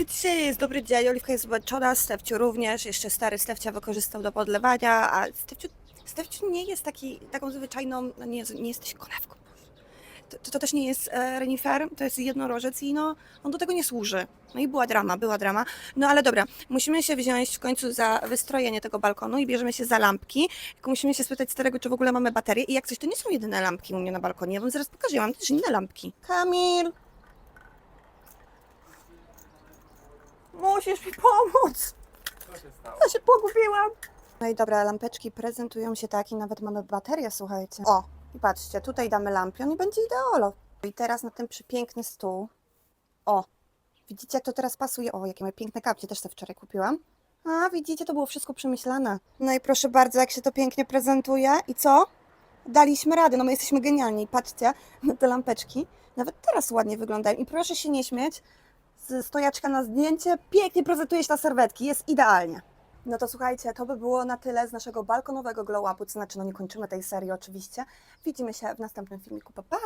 dzisiaj jest dobry dzień, Oliwka jest zmęczona, Stefciu również, jeszcze stary Stefcia wykorzystał do podlewania, a Stefciu, Stefciu nie jest taki, taką zwyczajną, no nie, nie jesteś konewką. To, to, to też nie jest e, renifer, to jest jednorożec i no, on do tego nie służy. No i była drama, była drama. No ale dobra, musimy się wziąć w końcu za wystrojenie tego balkonu i bierzemy się za lampki. Musimy się spytać starego, czy w ogóle mamy baterię i jak coś, to nie są jedyne lampki u mnie na balkonie, ja wam zaraz pokażę, ja mam też inne lampki. Kamil! Musisz mi pomóc! Co się stało? Ja się pogubiłam. No i dobra, lampeczki prezentują się tak i nawet mamy baterię, słuchajcie. O, i patrzcie, tutaj damy lampion i będzie ideolo. I teraz na ten przepiękny stół. O, widzicie jak to teraz pasuje? O, jakie moje piękne kapcie, też to wczoraj kupiłam. A, widzicie, to było wszystko przemyślane. No i proszę bardzo, jak się to pięknie prezentuje. I co? Daliśmy radę, no my jesteśmy genialni. Patrzcie na te lampeczki. Nawet teraz ładnie wyglądają. I proszę się nie śmieć, stojaczka na zdjęcie, pięknie prezentuje się na serwetki, jest idealnie. No to słuchajcie, to by było na tyle z naszego balkonowego glow upu, to znaczy no nie kończymy tej serii oczywiście. Widzimy się w następnym filmiku, pa pa!